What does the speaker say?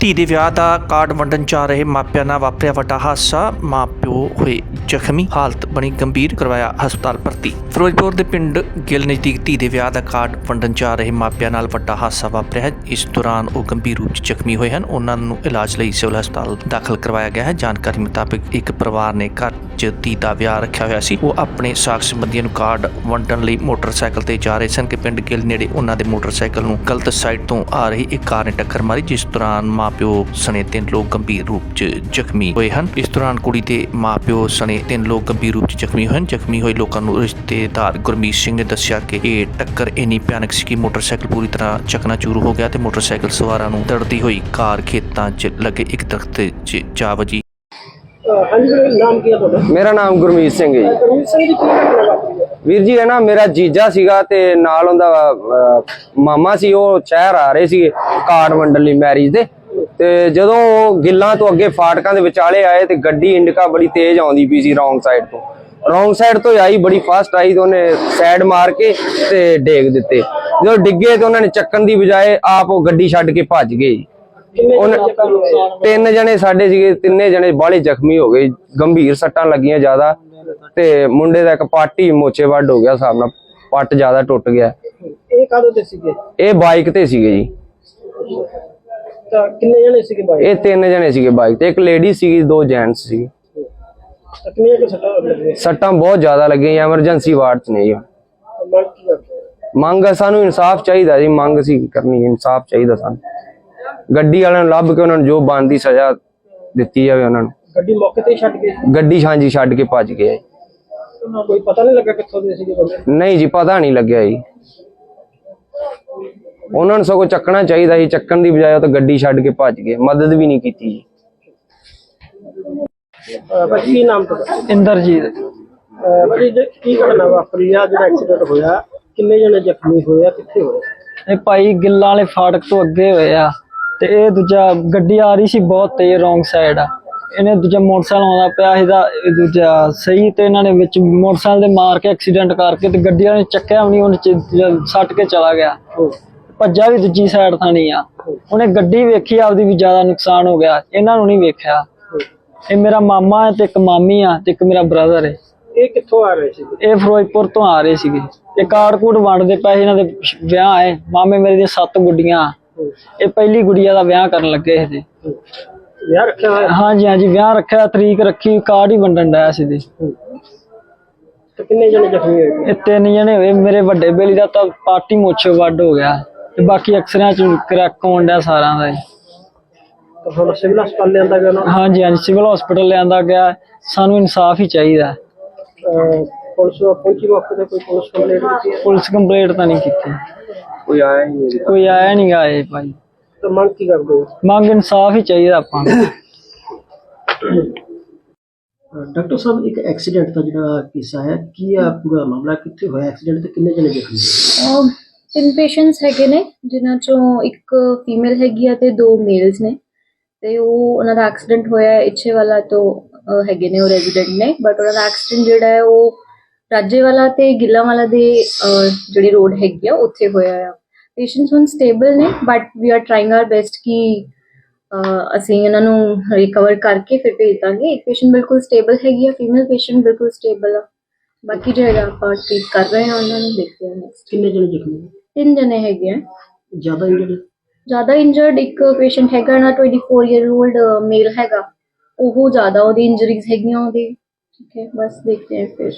ਧੀ ਦੇ ਵਿਆਹ ਦਾ ਕਾਰਡ ਵੰਡਣ ਜਾ ਰਹੇ ਮਾਪਿਆਂ ਨਾਲ ਵਾਪਰਿਆ ਵੱਡਾ ਹਾਦਸਾ। ਮਾਪਿਓ ਹੋਏ ਜ਼ਖਮੀ। ਹਾਲਤ ਬਣੀ ਗੰਭੀਰ। ਕਰਵਾਇਆ ਹਸਪਤਾਲ ਭਰਤੀ। ਫਿਰੋਜ਼ਪੁਰ ਦੇ ਪਿੰਡ ਗਿੱਲ ਨਜ਼ਦੀਕ ਧੀ ਦੇ ਵਿਆਹ ਦਾ ਕਾਰਡ ਵੰਡਣ ਜਾ ਰਹੇ ਮਾਪਿਆਂ ਨਾਲ ਵੱਡਾ ਹਾਦਸਾ ਵਾਪਰਿਆ ਹੈ। ਇਸ ਦੌਰਾਨ ਉਹ ਗੰਭੀਰ ਰੂਪ 'ਚ ਜ਼ਖਮੀ ਹੋਏ ਹਨ। ਉਹਨਾਂ ਨੂੰ ਇਲਾਜ ਲਈ ਸਿਵਲ ਹਸਪਤਾਲ ਦਾਖਲ ਕਰਵਾਇਆ ਗਿਆ ਹੈ। ਜਾਣਕਾਰੀ ਮੁਤਾਬਕ ਇੱਕ ਪਰਿਵਾਰ ਨੇ ਘਰ 'ਚ ਧੀ ਦਾ ਵਿਆਹ ਰੱਖਿਆ ਹੋਇਆ ਸੀ। ਉਹ ਆਪਣੇ ਸਾਕ ਸੰਬੰਧੀਆਂ ਨੂੰ ਕਾਰਡ ਵੰਡਣ ਲਈ ਮੋਟਰਸਾਈਕਲ ਤੇ ਜਾ ਰਹੇ ਸਨ ਕਿ ਪਿੰਡ ਗਿੱਲ ਨੇੜੇ ਉਹਨਾਂ ਦੇ ਮੋਟਰਸਾਈਕਲ ਨੂੰ ਗਲਤ ਸਾਈਡ ਤੋਂ ਆ ਰਹੀ ਇੱਕ ਕਾਰ ਨੇ ਟੱਕਰ ਮਾਰੀ, ਜਿਸ ਦੌਰਾਨ ਮਾਪਿਓ ਸਣੇ ਤਿੰਨ ਲੋਕ ਗੰਭੀਰ ਰੂਪ 'ਚ ਜ਼ਖਮੀ ਹੋਏ ਹਨ। ਇਸ ਦੌਰਾਨ ਕੁੜੀ ਦੇ ਮਾਪਿਓ ਸਣੇ ਤਿੰਨ ਲੋਕ ਗੰਭੀਰ ਰੂਪ 'ਚ ਜ਼ਖਮੀ ਹੋਏ ਹਨ। ਜ਼ਖਮੀ ਹੋਏ ਲੋਕਾਂ ਨੂੰ ਰਿਸ਼ਤੇ ਰਿਸ਼ਤੇਦਾਰ ਗੁਰਮੀਤ ਸਿੰਘ ਨੇ ਦੱਸਿਆ ਕਿ ਇਹ ਟੱਕਰ ਇੰਨੀ ਭਿਆਨਕ ਸੀ ਕਿ ਮੋਟਰਸਾਈਕਲ ਪੂਰੀ ਤਰ੍ਹਾਂ ਚਕਨਾਚੂਰ ਹੋ ਗਿਆ ਤੇ ਮੋਟਰਸਾਈਕਲ ਸਵਾਰਾਂ ਨੂੰ ਦੜਦੀ ਹੋਈ ਕਾਰ ਖੇਤਾਂ 'ਚ ਲੱਗੇ ਇੱਕ ਦਰਖਤ 'ਚ ਜਾ ਵੱਜੀ। ਹਾਂਜੀ ਵੀਰੇ, ਨਾਮ ਕੀ ਹੈ ਤੁਹਾਡਾ? ਮੇਰਾ ਨਾਮ ਗੁਰਮੀਤ ਸਿੰਘ ਹੈ ਜੀ। ਗੁਰਮੀਤ ਸਿੰਘ ਜੀ ਕੀ ਘਟਨਾ ਵਾਪਰੀ ਹੈ? ਵੀਰ ਜੀ ਹੈ ਨਾ ਮੇਰਾ ਜੀਜਾ ਸੀਗਾ ਤੇ ਨਾਲ ਉਹਦਾ ਅਹ, ਮਾਮਾ ਸੀ ਉਹ ਸ਼ਹਿਰ ਆ ਰਹੇ ਸੀਗੇ ਕਾਰਡ ਵੰਡਣ ਲਈ ਮੈਰਿਜ ਦੇ। ਤੇ ਜਦੋਂ ਉਹ ਗਿੱਲਾਂ ਤੋਂ ਅੱਗੇ ਫਾਟਕਾਂ ਦੇ ਵਿਚਾਲੇ ਆਏ ਤੇ ਗੱਡੀ ਇੰਡਿਕਾ ਬੜੀ ਤੇਜ਼ ਆਉਂਦੀ ਪਈ ਸੀ ਰੌਂਗ ਸਾਈਡ ਤੋਂ। ਰੌਂਗ ਸਾਈਡ ਤੋਂ ਆਈ ਬੜੀ ਫਾਸਟ ਆਈ ਤੇ ਉਹਨੇ ਸਾਈਡ ਮਾਰ ਕੇ ਤੇ ਡੇਗ ਦਿੱਤੇ। ਜਦੋਂ ਡਿੱਗੇ ਤੇ ਉਹਨਾਂ ਨੇ ਚੱਕਣ ਦੀ ਬਜਾਏ ਆਪ ਉਹ ਗੱਡੀ ਛੱਡ ਕੇ ਭੱਜ ਗਏ ਤਿੰਨ ਜਣੇ ਸਾਡੇ ਸੀਗੇ ਤਿੰਨੇ ਜਣੇ ਬਾਹਲੇ ਜ਼ਖਮੀ ਹੋ ਗਏ ਗੰਭੀਰ ਸੱਟਾਂ ਲੱਗੀਆਂ ਜ਼ਿਆਦਾ ਤੇ ਮੁੰਡੇ ਦਾ ਇੱਕ ਪੱਟ ਮੋਚੇ ਵੱਡ ਹੋ ਗਿਆ ਹਿਸਾਬ ਨਾਲ ਪੱਟ ਜ਼ਿਆਦਾ ਟੁੱਟ ਗਿਆ। ਇਹ ਕਾਹਦੇ ਤੇ ਸੀਗੇ? ਇਹ ਬਾਈਕ ਤੇ ਸੀਗੇ ਜੀ। ਤਾਂ ਕਿੰਨੇ ਜਣੇ ਸੀਗੇ ਬਾਈ ਇਹ ਤਿੰਨ ਜਣੇ ਸੀਗੇ ਬਾਈਕ ਤੇ ਇੱਕ ਲੇਡੀ ਸੀਗੀ ਦੋ ਜੈਂਟਸ ਸੀਗੇ। ਤਾਂ ਕਿੰਨੀਆਂ ਕੁ ਸੱਟਾਂ ਲੱਗੀਆਂ ਸੱਟਾਂ ਬਹੁਤ ਜ਼ਿਆਦਾ ਲੱਗੀਆਂ ਐਮਰਜੈਂਸੀ ਵਾਰਡ 'ਚ ਨੇ ਜੀ ਮੰਗ ਕੀ ਕਰਦੇ ਹੋ? ਮੰਗ ਹੈ ਸਾਨੂੰ ਇਨਸਾਫ ਚਾਹੀਦਾ ਜੀ ਮੰਗ ਸੀ ਕਰਨੀ ਇਨਸਾਫ ਚਾਹੀਦਾ ਸਾਨੂੰ ਗੱਡੀ ਵਾਲਿਆਂ ਨੂੰ ਲੱਭ ਕੇ ਉਹਨਾਂ ਨੂੰ ਜੋ ਬਣਦੀ ਸਜ਼ਾ ਦਿੱਤੀ ਜਾਵੇ ਉਹਨਾਂ ਨੂੰ ਗੱਡੀ ਮੌਕੇ ਤੇ ਹੀ ਛੱਡ ਗਏ ਗੱਡੀ ਹਾਂਜੀ ਛੱਡ ਕੇ ਭੱਜ ਗਏ ਕੋਈ ਪਤਾ ਨਹੀਂ ਲੱਗਾ ਕਿੱਥੋਂ ਦੇ ਸੀਗੇ ਬੰਦੇ ਨਹੀਂ ਜੀ ਪਤਾ ਨਹੀਂ ਲੱਗਿਆ ਜੀ ਉਹਨਾਂ ਨੂੰ ਸਗੋਂ ਚੱਕਣਾ ਚਾਹੀਦਾ ਸੀ ਚੱਕਣ ਦੀ ਬਜਾਏ ਉਹ ਤਾਂ ਗੱਡੀ ਛੱਡ ਕੇ ਭੱਜ ਗਏ ਮਦਦ ਵੀ ਨਹੀਂ ਕੀਤੀ ਜੀ ਅਹ ਭਾਈ ਕੀ ਨਾਮ ਤੁਹਾਡਾ? ਇੰਦਰਜੀਤ। ਅਹ ਭਾਈ ਜੀ ਕੀ ਘਟਨਾ ਵਾਪਰੀ ਆ? ਜਿਹੜਾ ਐਕਸੀਡੈਂਟ ਹੋਇਆ ਕਿੰਨੇ ਜਣੇ ਜ਼ਖਮੀ ਹੋਏ ਆ? ਕਿੱਥੇ ਹੋਏ? ਇਹ ਭਾਈ ਗਿੱਲਾਂ ਵਾਲੇ ਫਾਟਕ ਤੋਂ ਅੱਗੇ ਹੋਏ ਆ। ਤੇ ਇਹ ਦੂਜਾ ਗੱਡੀ ਆ ਰਹੀ ਸੀ ਬਹੁਤ ਤੇਜ਼ ਰੋਂਗ ਸਾਈਡ ਆ। ਇਹਨੇ ਦੂਜਾ ਮੋਟਰਸਾਈਕਲ ਆਉਂਦਾ ਪਿਆ ਇਹਦਾ ਇਹ ਦੂਜਾ ਸਹੀ ਤੇ ਇਹਨਾਂ ਨੇ ਵਿੱਚ ਮੋਟਰਸਾਈਕਲ ਦੇ ਮਾਰ ਕੇ ਐਕਸੀਡੈਂਟ ਕਰਕੇ ਤੇ ਗੱਡੀ ਵਾਲੇ ਨੇ ਚੱਕਿਆ ਵੀ ਨਹੀਂ ਉਹਨੇ ਚ- ਸੱਟ ਕੇ ਚਲਾ ਗਿਆ। ਭੱਜਾ ਵੀ ਦੂਜੀ ਸਾਈਡ ਥਾਣੀ ਆ। ਉਹਨੇ ਗੱਡੀ ਵੇਖੀ ਆਪਦੀ ਵੀ ਜ਼ਿਆਦਾ ਨੁਕਸਾਨ ਹੋ ਗਿਆ। ਇਹਨਾਂ ਨੂੰ ਨਹੀਂ ਵੇਖਿਆ। ਇਹ ਮੇਰਾ ਮਾਮਾ ਹੈ ਤੇ ਇੱਕ ਮਾਮੀ ਆ ਤੇ ਇੱਕ ਮੇਰਾ ਬ੍ਰਦਰ ਹੈ। ਇਹ ਕਿੱਥੋਂ ਆ ਰਹੇ ਸੀ ਇਹ ਫਿਰੋਜ਼ਪੁਰ ਤੋਂ ਆ ਰਹੇ ਸੀਗੇ। ਇਹ ਕਾਰਡ ਕੂਡ ਵੰਡਦੇ ਪਏ ਇਹਨਾਂ ਦੇ ਵਿਆਹ ਹੈ। ਮਾਮੇ ਮੇਰੇ ਦੀਆਂ ਸੱਤ ਗੁੱਡੀਆਂ। ਇਹ ਪਹਿਲੀ ਗੁੱਡੀਆ ਦਾ ਵਿਆਹ ਕਰਨ ਲੱਗੇ ਸੀ ਵਿਆਹ ਰੱਖਿਆ ਹੋਇਆ? ਹਾਂਜੀ ਹਾਂਜੀ ਵਿਆਹ ਰੱਖਿਆ ਤਰੀਕ ਰੱਖੀ ਕਾਰਡ ਹੀ ਵੰਡਣ ਡਿਆ ਸੀ ਤੇ ਕਿੰਨੇ ਜਣੇ ਜ਼ਖਮੀ ਹੋਏ? ਇਹ ਤਿੰਨ ਜਣੇ ਹੋਏ। ਮੇਰੇ ਵੱਡੇ ਬੇਲੀ ਦਾ ਤਾਂ ਪਾਰਟੀ ਮੁੱਛ ਵੱਡ ਹੋ ਗਿਆ। ਤੇ ਬਾਕੀ ਅਕਸਰਾਂ ਚ ਕਰੈਕ ਹੋਣ ਡਿਆ ਸਾਰਿਆਂ ਦਾ ਜੀ। ਤਾਂ ਹੁਣ ਸਿਵਲ ਹਸਪਤਾਲ ਲਿਆਂਦਾ ਗਿਆ ਉਹਨਾਂ ਹਾਂਜੀ ਹਾਂਜੀ ਸਿਵਲ ਹਸਪੀਟਲ ਲਿਆਂਦਾ ਗਿਆ। ਸਾਨੂੰ ਇਨਸਾਫ ਹੀ ਚਾਹੀਦਾ। ਨੂੰ ਅਹ ਪੁਲਿਸ ਪਹੁੰਚੀ ਮੌਕੇ ਤੇ ਕੋਈ ਪੁਲਿਸ ਕੰਪਲੇਂਟ ਕੀਤੀ ਹੈ? ਪੁਲਿਸ ਕੰਪਲੇਂਟ ਤਾਂ ਨਹੀਂ ਕੀਤੀ। ਕੋਈ ਆਇਆ ਹੀ ਨਹੀਂ ਕੋਈ ਆਇਆ ਨਹੀਂ ਆਏ ਭਾਈ। ਤਾਂ ਮੰਗ ਕੀ ਕਰਦੇ ਹੋ? ਮੰਗ ਇਨਸਾਫ ਹੀ ਚਾਹੀਦਾ ਆਪਾਂ ਨੂੰ। ਡਾਕਟਰ ਸਾਹਿਬ ਇੱਕ ਐਕਸੀਡੈਂਟ ਦਾ ਜਿਹੜਾ ਕਿੱਸਾ ਹੈ ਕੀ ਆ ਪੂਰਾ ਮਾਮਲਾ? ਕਿੱਥੇ ਹੋਇਆ ਐਕਸੀਡੈਂਟ ਤੇ ਕਿੰਨੇ ਜਣੇ ਜ਼ਖਮੀ ਹੋਏ? ਤਿੰਨ ਪੇਸ਼ੈਂਟਸ ਹੈਗੇ ਨੇ ਜਿਨ੍ਹਾਂ ਚੋਂ ਇੱਕ ਫੀਮੇਲ ਹੈਗੀ ਆ ਤੇ ਦੋ ਮੇਲਸ ਨੇ। ਤੇ ਉਹ ਉਹਨਾਂ ਦਾ ਐਕਸੀਡੈਂਟ ਹੋਇਆ ਹੈ ਇੱਛੇ ਵਾਲਾ ਤੋਂ ਹੈਗੇ ਨੇ ਉਹ ਰੈਜ਼ੀਡੈਂਟ ਨੇ ਬਟ ਉਹਨਾਂ ਦਾ ਐਕਸੀਡੈਂਟ ਜਿਹੜਾ ਹੈ ਉਹ ਰਾਜੇ ਵਾਲਾ ਤੇ ਗਿੱਲਾ ਵਾਲਾ ਦੇ ਜਿਹੜੀ ਰੋਡ ਹੈਗੀ ਆ ਉੱਥੇ ਹੋਇਆ ਆ। ਪੇਸ਼ੈਂਟਸ ਹੁਣ ਸਟੇਬਲ ਨੇ but we are trying our best ਕਿ ਅਸੀਂ ਇਹਨਾਂ ਨੂੰ ਰਿਕਵਰ ਕਰਕੇ ਫਿਰ ਭੇਜ ਦਾਂਗੇ। ਇੱਕ ਪੇਸ਼ੈਂਟ ਬਿਲਕੁਲ ਸਟੇਬਲ ਹੈਗੀ ਆ ਫੀਮੇਲ ਪੇਸ਼ੈਂਟ ਬਿਲਕੁਲ ਸਟੇਬਲ ਆ। ਬਾਕੀ ਜਿਹੜਾ ਆਪਾਂ ਟ੍ਰੀਟ ਕਰ ਰਹੇ ਹਾਂ ਉਹਨਾਂ ਨੂੰ ਦੇਖਦੇ ਹਾਂ next। ਕਿੰਨੇ ਜਣੇ ਜ਼ਖਮੀ? ਤਿੰਨ ਜਣੇ ਹੈਗੇ ਆ। ਜ਼ਿਆਦਾ ਇੰਜਰਡ ਜ਼ਿਆਦਾ ਇੰਜਰਡ ਇੱਕ ਪੇਸ਼ੈਂਟ ਹੈਗਾ ਨਾ 24 ਇਅਰ 올ਡ ਮੇਲ ਹੈਗਾ। ਉਹ ਜ਼ਿਆਦਾ ਉਹਦੀ ਇੰਜਰੀਜ਼ ਹੈਗੀਆਂ ਉਹਦੀ। ਠੀਕ ਹੈ, ਬਸ ਦੇਖਦੇ ਹਾਂ ਫਿਰ।